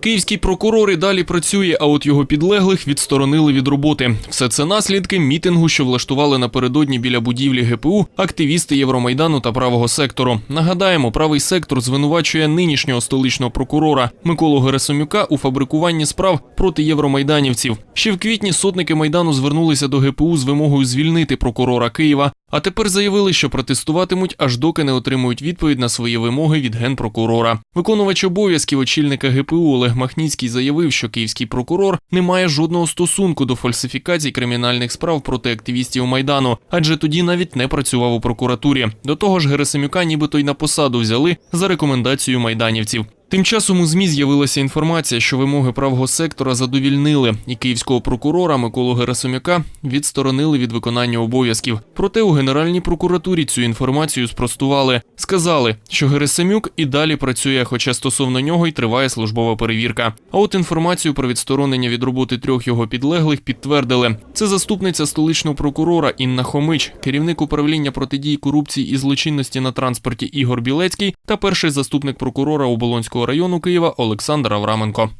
Київський прокурор і далі працює, а от його підлеглих відсторонили від роботи. Все це наслідки мітингу, що влаштували напередодні біля будівлі ГПУ активісти Євромайдану та правого сектору. Нагадаємо, правий сектор звинувачує нинішнього столичного прокурора Миколу Герасимюка у фабрикуванні справ проти євромайданівців. Ще в квітні сотники майдану звернулися до ГПУ з вимогою звільнити прокурора Києва. А тепер заявили, що протестуватимуть, аж доки не отримують відповідь на свої вимоги від генпрокурора. Виконувач обов'язків очільника ГПУ Олег Махніцький заявив, що київський прокурор не має жодного стосунку до фальсифікацій кримінальних справ проти активістів майдану, адже тоді навіть не працював у прокуратурі. До того ж, Герасимюка нібито й на посаду взяли за рекомендацією майданівців. Тим часом у ЗМІ з'явилася інформація, що вимоги правого сектора задовільнили, і київського прокурора Миколу Герасимюка відсторонили від виконання обов'язків. Проте у Генеральній прокуратурі цю інформацію спростували. Сказали, що Герасимюк і далі працює, хоча стосовно нього й триває службова перевірка. А от інформацію про відсторонення від роботи трьох його підлеглих підтвердили. Це заступниця столичного прокурора Інна Хомич, керівник управління протидії корупції і злочинності на транспорті Ігор Білецький та перший заступник прокурора Оболонського району Києва Олександр Авраменко.